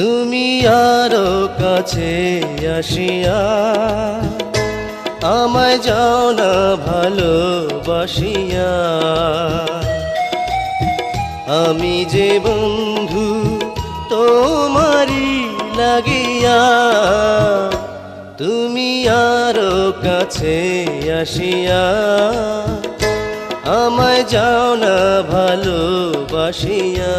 আরও কাছে আসিয়া আমায় যাও না ভালোবাসিয়া। আমি যে বন্ধু তোমারি লাগিয়া, তুমি আরও কাছে আসিয়া আমায় যাও না ভালোবাসিয়া।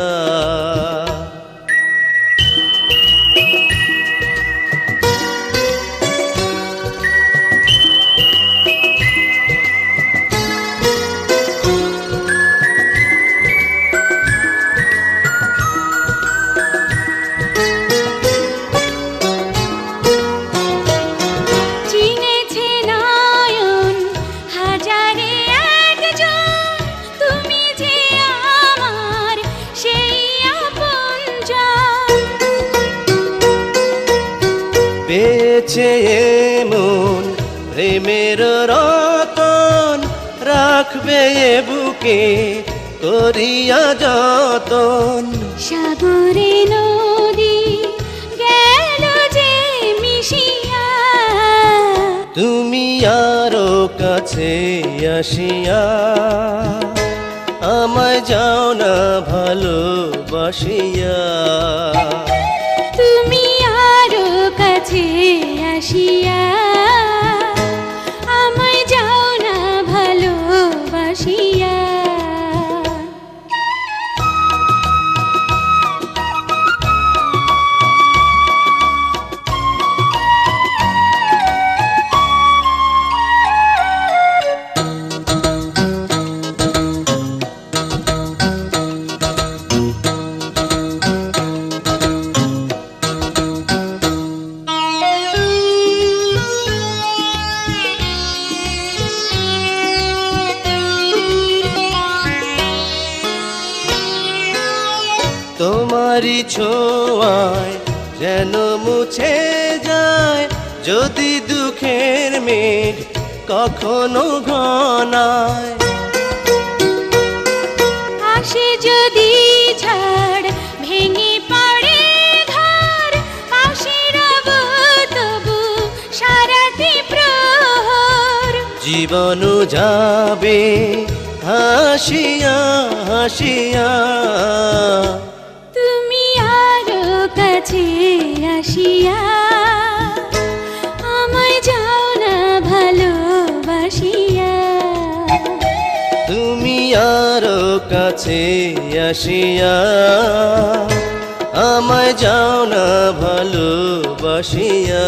পেয়েছে এমন প্রেমের রতন। রাখবে এ বুকে করিয়া যতন। সাগরে নদী গেল যে মিশিয়া। তুমি আরও কাছে আসিয়া আমায় যাও না ভালোবাসিয়া। কাছে আসিয়া তোমারই ছোঁয়ায় যেন মুছে যায়। যদি দুঃখের মেঘ কখনো ঘনায়। আসে যদি ঝড় ভেঙে পড়ে ঘর পাশে রব তবু সারাটি প্রহর জীবন যাবে হাসিয়া হাসিয়া। কাছে আসিয়া আমায় যাও না ভালোবাসিয়া। তুমি আরও কাছে আসিয়া আমায় যাও না ভালোবাসিয়া।